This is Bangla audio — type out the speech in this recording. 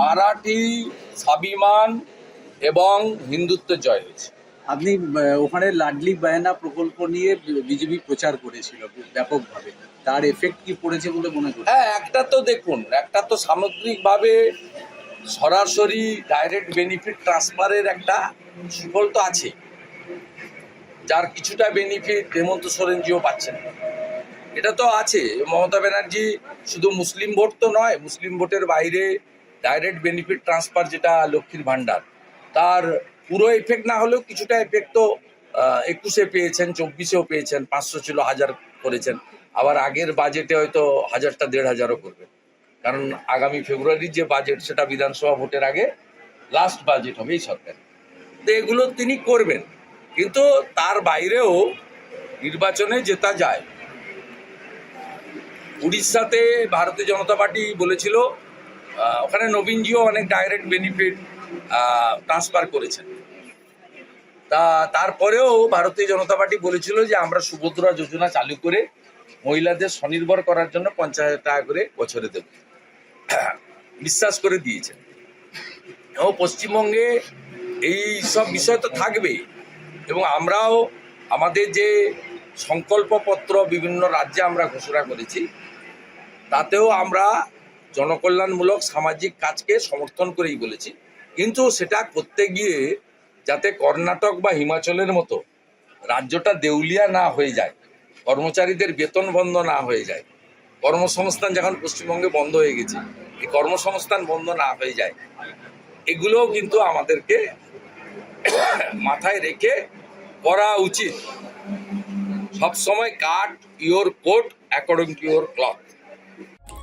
মারাঠি স্বাভিমান এবং হিন্দুত্বের জয় হয়েছে। আপনি ওখানে লাডলি বায়না প্রকল্প নিয়ে বিজেপি প্রচার করেছিল ব্যাপকভাবে। তার এফেক্ট কি পড়েছে বলে মনে করেন হ্যাঁ একটা তো দেখুন একটা তো সামগ্রিকভাবে সরাসরি ডাইরেক্ট বেনিফিট ট্রান্সফারের একটা সুফল তো আছে। যার কিছুটা বেনিফিট হেমন্ত সোরেনজিও পাচ্ছেন। এটা তো আছে মমতা ব্যানার্জি শুধু মুসলিম ভোট তো নয় মুসলিম ভোটের বাইরে ডাইরেক্ট বেনিফিট ট্রান্সফার যেটা লক্ষ্মীর ভাণ্ডার, তার পুরো এফেক্ট না হলেও কিছুটা এফেক্ট তো একুশে পেয়েছেন, চব্বিশেও পেয়েছেন, পাঁচশো ছিল, হাজার করেছেন। আবার আগের বাজেটে হয়তো হাজারটা, দেড় হাজারও করবে। কারণ আগামী ফেব্রুয়ারির যে বাজেট সেটা বিধানসভা ভোটের আগে লাস্ট বাজেট হবে এই সরকার তো এগুলো তিনি করবেন। কিন্তু তার বাইরেও নির্বাচনে জেতা যায়। উড়িষ্যাতে ভারতীয় জনতা পার্টি বলেছিল ওখানে নবীনজিও অনেক ডাইরেক্ট বেনিফিট ট্রান্সফার করেছেন। তা তারপরেও ভারতীয় জনতা পার্টি বলেছিল যে আমরা সুভদ্রা যোজনা চালু করে মহিলাদের স্বনির্ভর করার জন্য পঞ্চাশ হাজার টাকা করে বছরে দেব। বিশ্বাস করে দিয়েছেন। এবং পশ্চিমবঙ্গে এই সব বিষয় তো থাকবেই এবং আমরাও আমাদের যে সংকল্পপত্র বিভিন্ন রাজ্যে আমরা ঘোষণা করেছি, তাতেও আমরা জনকল্যাণমূলক সামাজিক কাজকে সমর্থন করেই বলেছি। কিন্তু সেটা করতে গিয়ে যাতে কর্ণাটক বা হিমাচলের মতো রাজ্যটা দেউলিয়া না হয়ে যায়, কর্মচারীদের বেতন বন্ধ না হয়ে যায়, কর্মসংস্থান যখন পশ্চিমবঙ্গে বন্ধ হয়ে গেছে, এই কর্মসংস্থান বন্ধ না হয়ে যায়, এগুলোও কিন্তু আমাদেরকে মাথায় রেখে করা উচিত। সবসময় cut your coat according to your cloth